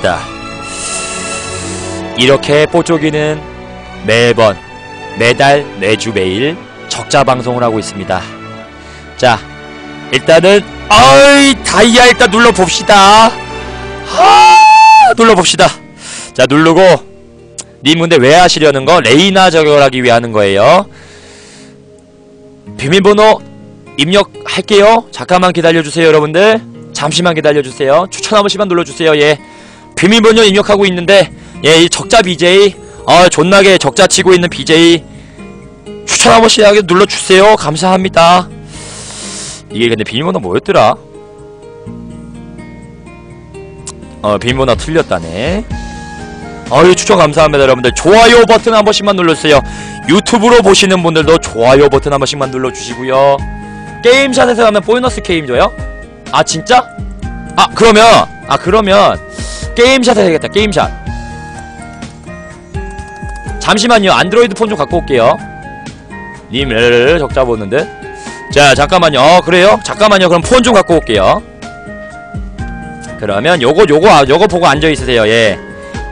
있습니다. 이렇게 뽀쪼기는 매번 매달 매주 매일 적자 방송을 하고 있습니다. 자, 일단은 아이 다이아 일단 눌러 봅시다. 하 눌러 봅시다. 자 누르고 네 님 근데 왜 하시려는 거? 레이나 저격하기 위해 하는 거예요. 비밀번호 입력할게요. 잠깐만 기다려주세요 여러분들. 잠시만 기다려주세요. 추천 한 번씩만 눌러주세요. 예. 비밀번호 입력하고 있는데 예, 이 적자 BJ 아 어, 존나게 적자 치고 있는 BJ 추천 한 번씩 하게 눌러주세요 감사합니다 이게 근데 비밀번호 뭐였더라? 어 비밀번호 틀렸다네 어, 아유 추천 감사합니다 여러분들 좋아요 버튼 한 번씩만 눌러주세요 유튜브로 보시는 분들도 좋아요 버튼 한 번씩만 눌러주시고요 게임샷에서 가면 보이너스 게임 줘요? 아 진짜? 아 그러면 아 그러면 게임샷 해야겠다 게임샷. 잠시만요 안드로이드 폰 좀 갖고 올게요. 님을 적자 보는데. 자 잠깐만요. 어 그래요? 잠깐만요. 그럼 폰 좀 갖고 올게요. 그러면 요거 요거 아 요거 보고 앉아있으세요. 예.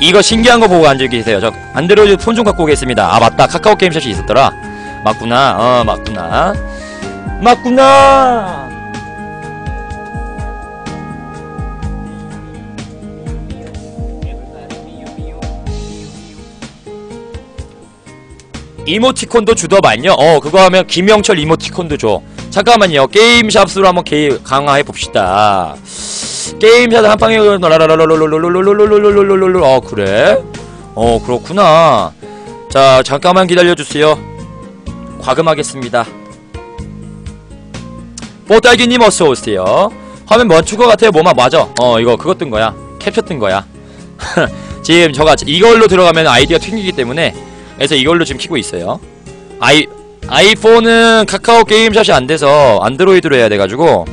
이거 신기한 거 보고 앉아계세요. 저 안드로이드 폰 좀 갖고 오겠습니다. 아 맞다. 카카오 게임샷이 있었더라. 맞구나. 어 맞구나. 맞구나. 이모티콘도 주더만요. 어 그거 하면 김영철 이모티콘도 줘. 잠깐만요. 게임샵스로 한번 게 강화해봅시다. 게임샵 한방에 어 그래? 어 그렇구나 자 잠깐만 기다려주세요 과금하겠습니다 뽀딸기님 어서오세요 화면 멈춘 것 같아요 뭐만 맞아 어 이거 그거 뜬거야 캡처 뜬거야 지금 저가 이걸로 들어가면 아이디가 튕기기 때문에 그래서 이걸로 지금 키고 있어요. 아이, 아이폰은 카카오 게임샷이 안 돼서 안드로이드로 해야 돼가지고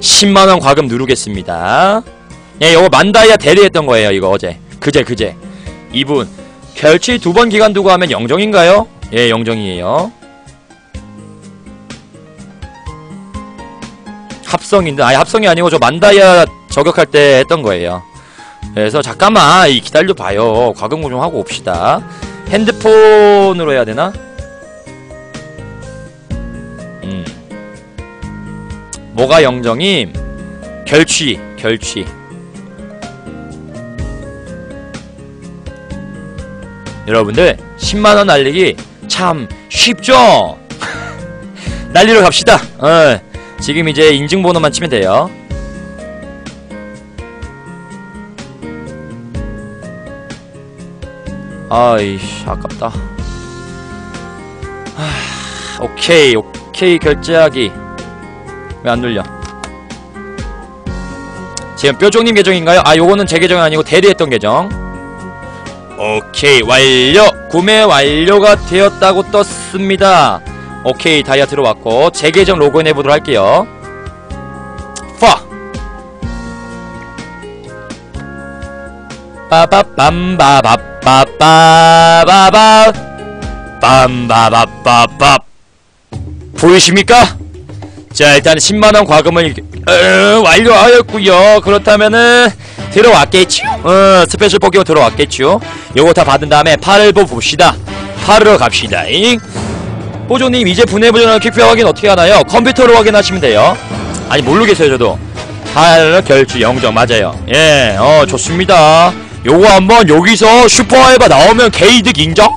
10만원 과금 누르겠습니다. 예, 이거 만다이아 대리했던 거예요. 이거 어제. 그제, 그제. 이분. 결치 두 번 기간 두고 하면 영정인가요? 예, 영정이에요. 합성인데, 아니, 합성이 아니고 저 만다이아 저격할 때 했던 거예요. 그래서 잠깐만, 이 기다려봐요. 과금 좀 하고 옵시다. 핸드폰으로 해야 되나? 음. 뭐가 영정임? 결취, 결취. 여러분들 10만원 날리기 참 쉽죠? 날리러 갑시다. 어, 지금 이제 인증번호만 치면 돼요. 아이씨 아깝다. 하, 오케이 오케이 결제하기 왜 안 눌려? 지금 뾰족님 계정인가요? 아 요거는 제 계정이 아니고 대리했던 계정. 오케이 완료 구매 완료가 되었다고 떴습니다 오케이 다이아 들어왔고 제 계정 로그인 해보도록 할게요 파 빠바빰바바 빠빠바바 빰바바빠빠 보이십니까? 자 일단 10만원 과금을 어, 완료하였구요. 그렇다면은 들어왔겠죠? 어 스페셜 포기어 들어왔겠죠? 요거 다 받은 다음에 팔보 봅시다. 팔으러 갑시다. 잉? 뽀조님 이제 분해불량한 퀵표 확인 어떻게 하나요? 컴퓨터로 확인하시면 돼요. 아니 모르겠어요 저도. 팔 결주 0점 맞아요. 예어 좋습니다 요거 한번 여기서 슈퍼알바 나오면 개이득 인정?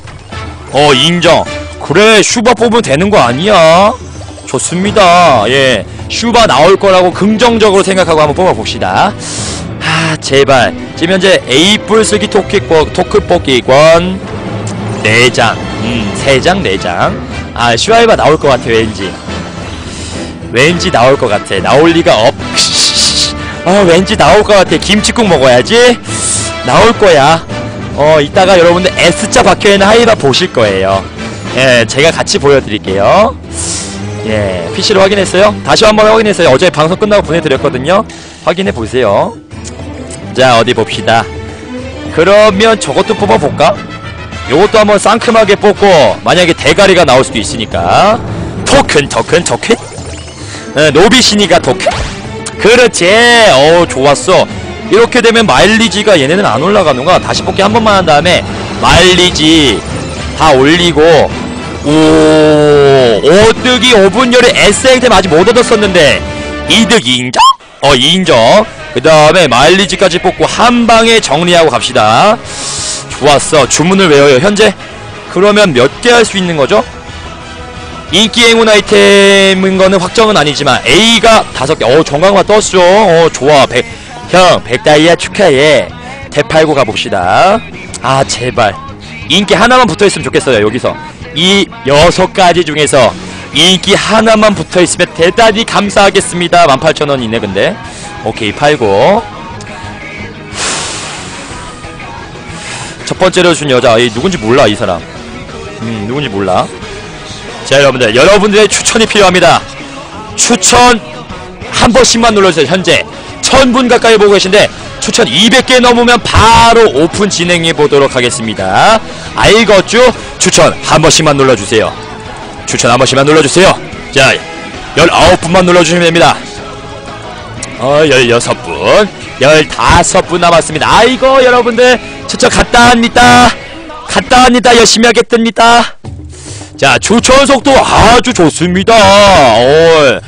어 인정. 그래 슈바 뽑으면 되는 거 아니야? 좋습니다. 예 슈바 나올 거라고 긍정적으로 생각하고 한번 뽑아봅시다. 하 제발. 지금 현재 A뿔 쓰기 토크, 토크 뽑기권 4장. 음 3장 4장. 아 슈아이바 나올 것 같아 왠지. 왠지 나올 것 같아. 나올 리가 없 아 왠지 나올 것 같아. 김치국 먹어야지 나올 거야. 어 이따가 여러분들 S자 박혀있는 하이바 보실 거예요. 예 제가 같이 보여드릴게요. 예 PC로 확인했어요? 다시 한번 확인했어요. 어제 방송 끝나고 보내드렸거든요. 확인해 보세요. 자 어디 봅시다. 그러면 저것도 뽑아볼까? 요것도 한번 상큼하게 뽑고 만약에 대가리가 나올 수도 있으니까. 토큰 토큰 토큰. 어, 노비시니가 토큰. 그렇지. 어 좋았어 이렇게 되면 마일리지가 얘네는 안 올라가는 거야 다시 뽑기 한 번만 한 다음에 마일리지 다 올리고 오 오뜨기 5분 열에 SX템 아직 못 얻었었는데 이득 인정? 어 인정 그 다음에 마일리지까지 뽑고 한 방에 정리하고 갑시다 좋았어 주문을 외워요 현재 그러면 몇 개 할 수 있는 거죠? 인기 행운 아이템인 거는 확정은 아니지만 A가 다섯 개. 어 정강화 떴어. 어 좋아. 백, 형 백다이아 축하해. 대팔고 가봅시다. 아 제발 인기 하나만 붙어있으면 좋겠어요 여기서 이 여섯 가지 중에서 인기 하나만 붙어있으면 대단히 감사하겠습니다. 18,000원이네 근데. 오케이 팔고. 첫 번째로 준 여자 이 누군지 몰라 이 사람. 음 누군지 몰라. 자 여러분들 여러분들의 추천이 필요합니다 추천 한 번씩만 눌러주세요 현재 1000분 가까이 보고 계신데 추천 200개 넘으면 바로 오픈 진행해 보도록 하겠습니다. 알겠죠? 추천 한 번씩만 눌러주세요. 추천 한 번씩만 눌러주세요. 자 19분만 눌러주시면 됩니다. 어 16분 15분 남았습니다. 아이고 여러분들 추천 갔다 합니다? 갔다 합니다? 열심히 하겠답니다. 자 추천 속도 아주 좋습니다. 어,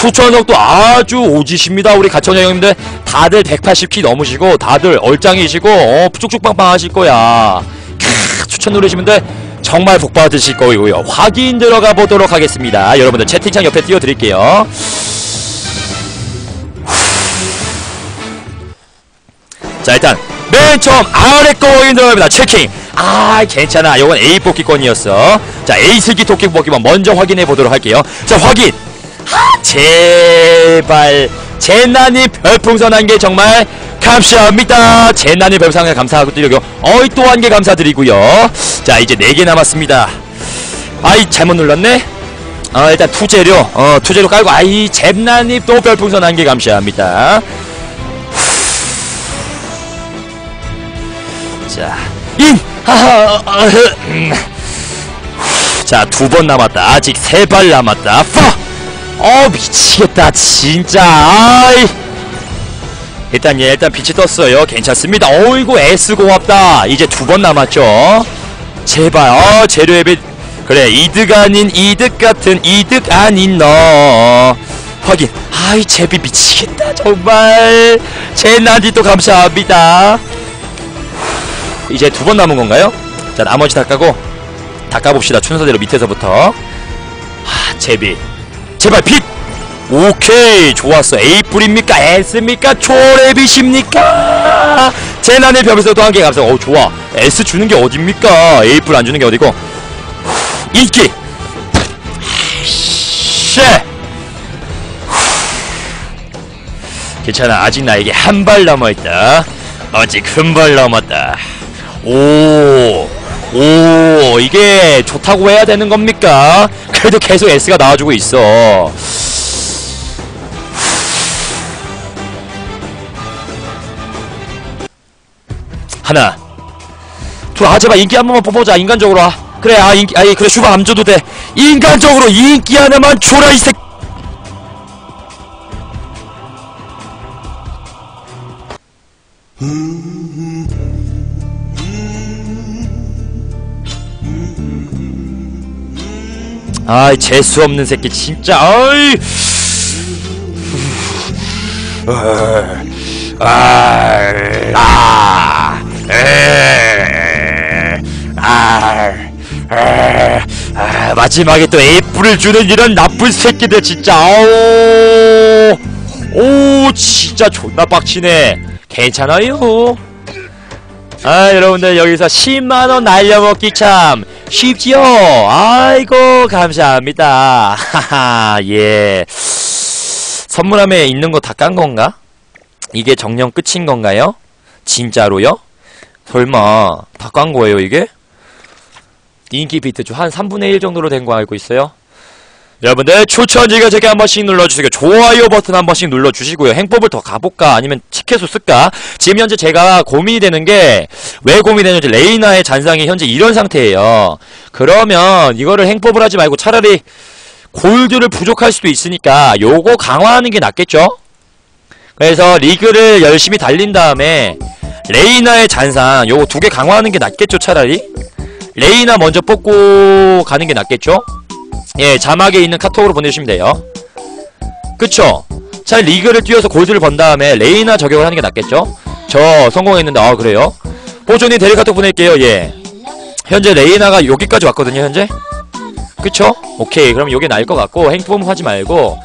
추천 속도 아주 오지십니다 우리 가천형 형님들. 다들 180키 넘으시고 다들 얼짱이시고 어, 쭉쭉 빵빵 하실 거야. 캬, 추천 누르시면 돼 정말 복 받으실 거고요. 확인 들어가 보도록 하겠습니다. 여러분들 채팅창 옆에 띄워드릴게요. 자 일단 맨 처음 아래 거 확인 들어갑니다. 체킹. 아 괜찮아. 요건 A 뽑기권이었어. 자 슬기 토끼 뽑기만 먼저 확인해 보도록 할게요. 자 확인. 하, 제발 제나니 별풍선 한 개 정말 감사합니다 제나니 별풍선 한개 감사하고 드리고요 어이 또 한 개 감사드리고요 자 이제 네 개 남았습니다 아이 잘못 눌렀네 어 일단 투재료 어 투재료 깔고 아이 잼나니 또 별풍선 한 개 감사합니다 자, 인! 하하, 어, 음. 자, 두 번 남았다. 아직 세 발 남았다. 파! 어, 미치겠다. 진짜. 아이. 일단, 예, 일단 빛이 떴어요. 괜찮습니다. 어이구, S 고맙다. 이제 두 번 남았죠. 제발, 어, 재료의 빛. 그래, 이득 아닌 이득 같은 이득 아닌 너. 확인. 아이, 제비 미치겠다. 정말. 제 나디도 감사합니다. 이제 두 번 남은 건가요? 자 나머지 다 까고 다 까봅시다 순서대로 밑에서부터 하 제비 제발 빛! 오케이 좋았어. A 뿔입니까? S입니까? 초레빗입니까? 제난의 벽에서 또 한 개 감사 어 좋아. S 주는 게 어딥니까? 뿔안 주는 게 어디고? 인기! 쉐 괜찮아. 아직 나에게 한 발 남아있다. 아직 한 발 남았다. 오, 오, 이게 좋다고 해야 되는 겁니까? 그래도 계속 S가 나와주고 있어. 하나, 둘, 아, 제발 인기 한 번만 뽑아보자. 인간적으로. 아. 그래, 아, 인기, 아이, 그래, 슈바 안 줘도 돼. 인간적으로 인기 하나만 줘라, 이 새. 아이 재수 없는 새끼 진짜 아이! 아, 아, 마지막에 또 에이프를 주는 이런 나쁜 새끼들 진짜 아오 오 진짜 존나 빡치네. 괜찮아요? 아 여러분들 여기서 10만원 날려먹기 참 쉽지요 아이고 감사합니다 하하 예 선물함에 있는 거 다 깐 건가? 이게 정령 끝인 건가요? 진짜로요? 설마 다 깐 거예요 이게? 인기 비트 한 3분의 1 정도로 된 거 알고 있어요? 여러분들 추천지가 제게 한 번씩 눌러주시고 좋아요 버튼 한 번씩 눌러주시고요. 행법을 더 가볼까? 아니면 치켓수 쓸까? 지금 현재 제가 고민이 되는 게 왜 고민이 되는지 레이나의 잔상이 현재 이런 상태예요. 그러면 이거를 행법을 하지 말고 차라리 골드를 부족할 수도 있으니까 요거 강화하는 게 낫겠죠? 그래서 리그를 열심히 달린 다음에 레이나의 잔상 요거 두 개 강화하는 게 낫겠죠 차라리? 레이나 먼저 뽑고 가는 게 낫겠죠 예 자막에 있는 카톡으로 보내주시면 돼요. 그쵸? 차 리그를 뛰어서 골드를 번 다음에 레이나 저격을 하는 게 낫겠죠? 저 성공했는데 아 그래요? 보존이 대리 카톡 보낼게요 예. 현재 레이나가 여기까지 왔거든요 현재? 그쵸? 오케이 그럼 요게 나을 것 같고 행품 하지 말고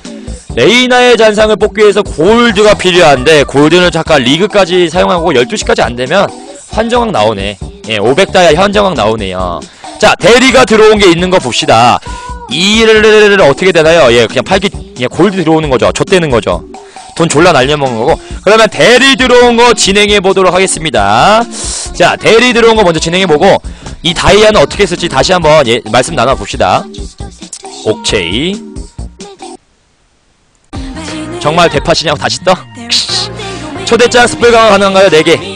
레이나의 잔상을 뽑기 위해서 골드가 필요한데 골드는 잠깐 리그까지 사용하고 12시까지 안되면 환정왕 나오네. 예 500다이아 환정왕 나오네요. 자 대리가 들어온 게 있는 거 봅시다 이를 어떻게 되나요? 예 그냥 팔기 예 골드 들어오는 거죠. 좆되는 거죠. 돈 졸라 날려먹는 거고. 그러면 대리 들어온 거 진행해 보도록 하겠습니다. 자 대리 들어온 거 먼저 진행해 보고 이 다이아는 어떻게 쓸지 다시 한번 예, 말씀 나눠 봅시다. 옥체이. 정말 대파시냐고 다시 떠? 초대장 스플 강화 가능한가요? 4개